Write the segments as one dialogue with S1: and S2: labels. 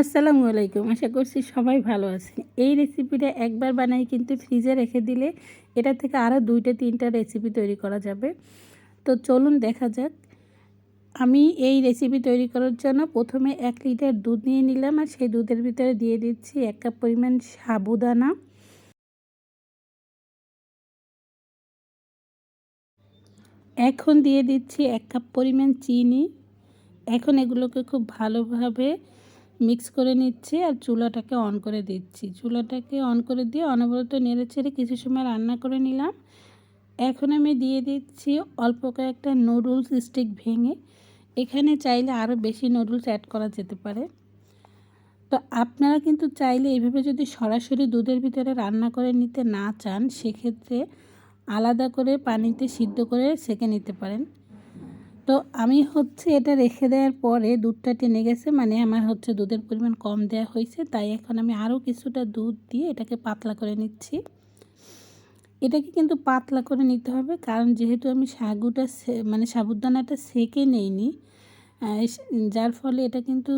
S1: আসসালামু আলাইকুম। আশা করছি সবাই ভালো আছেন। এই রেসিপিটা একবার বানাই কিন্তু ফ্রিজে রেখে দিলে এটা থেকে আরও দুইটা, তিনটা রেসিপি তৈরি করা যাবে। তো চলুন দেখা যাক। আমি এই রেসিপি তৈরি করার জন্য প্রথমে এক লিটার দুধ নিয়ে নিলাম আর সেই দুধের ভিতরে দিয়ে দিচ্ছি এক কাপ পরিমাণ সাবুদানা। এখন দিয়ে দিচ্ছি এক কাপ পরিমাণ চিনি। এখন এগুলোকে খুব ভালোভাবে মিক্স করে নিচ্ছি আর চুলাটাকে অন করে দিচ্ছি। চুলাটাকে অন করে দিয়ে অনবরত নেড়ে ছেড়ে কিছু সময় রান্না করে নিলাম। এখন আমি দিয়ে দিচ্ছি অল্প কয়েকটা নুডলস স্টিক ভেঙে। এখানে চাইলে আরও বেশি নুডলস অ্যাড করা যেতে পারে। তো আপনারা কিন্তু চাইলে এইভাবে যদি সরাসরি দুধের ভিতরে রান্না করে নিতে না চান, সেক্ষেত্রে আলাদা করে পানিতে সিদ্ধ করে সেঁকে নিতে পারেন। তো আমি হচ্ছে এটা রেখে দেওয়ার পরে দুধটা টেনে গেছে মানে আমার হচ্ছে দুধের পরিমাণ কম দেওয়া হয়েছে, তাই এখন আমি আরও কিছুটা দুধ দিয়ে এটাকে পাতলা করে নিচ্ছি। এটাকে কিন্তু পাতলা করে নিতে হবে, কারণ যেহেতু আমি সাগুটা মানে সাবুদানাটা সেকে নেইনি যার ফলে এটা কিন্তু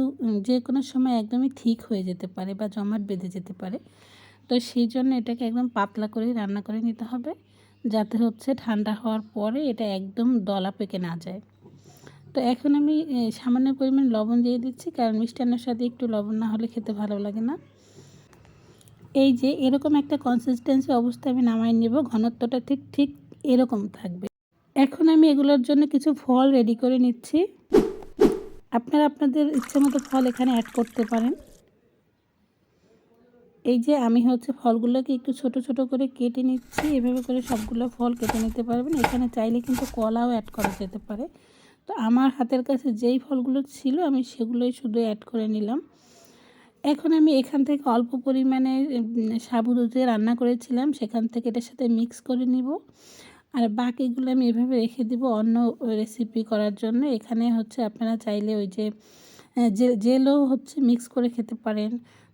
S1: যে কোনো সময় একদমই ঠিক হয়ে যেতে পারে বা জমাট বেঁধে যেতে পারে। তো সেই জন্য এটাকে একদম পাতলা করেই রান্না করে নিতে হবে, যাতে হচ্ছে ঠান্ডা হওয়ার পরে এটা একদম দলা পেকে না যায়। তো এখন আমি সামান্য পরিমাণ লবণ দিয়ে দিচ্ছি, কারণ মিষ্টান্নের সাথে একটু লবণ না হলে খেতে ভালো লাগে না। এই যে এরকম একটা কনসিস্টেন্সি অবস্থায় আমি নামাই নেব, ঘনত্বটা ঠিক ঠিক এরকম থাকবে। এখন আমি এগুলোর জন্য কিছু ফল রেডি করে নিচ্ছি। আপনারা আপনাদের ইচ্ছে মতো ফল এখানে অ্যাড করতে পারেন। এই যে আমি হচ্ছে ফলগুলোকে একটু ছোট ছোট করে কেটে নিচ্ছি, এভাবে করে সবগুলো ফল কেটে নিতে পারবেন। এখানে চাইলে কিন্তু কলাও অ্যাড করা যেতে পারে। তো আমার হাতের কাছে যেই ফলগুলো ছিল আমি সেগুলোই শুধু অ্যাড করে নিলাম। এখন আমি এখান থেকে অল্প পরিমাণে সাবু দুধে রান্না করেছিলাম, সেখান থেকে এটার সাথে মিক্স করে নিব। আর বাকিগুলো আমি এভাবে রেখে দিব অন্য রেসিপি করার জন্য। এখানে হচ্ছে আপনারা চাইলে ওই যে জেলও হচ্ছে মিক্স করে খেতে পারেন।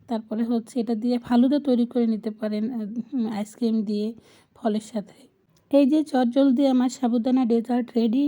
S1: তারপরে হচ্ছে এটা দিয়ে ফালুদা তৈরি করে নিতে পারেন আইসক্রিম দিয়ে ফলের সাথে। এই যে চটজল দিয়ে আমার সাবুদানা ডেজার্ট রেডি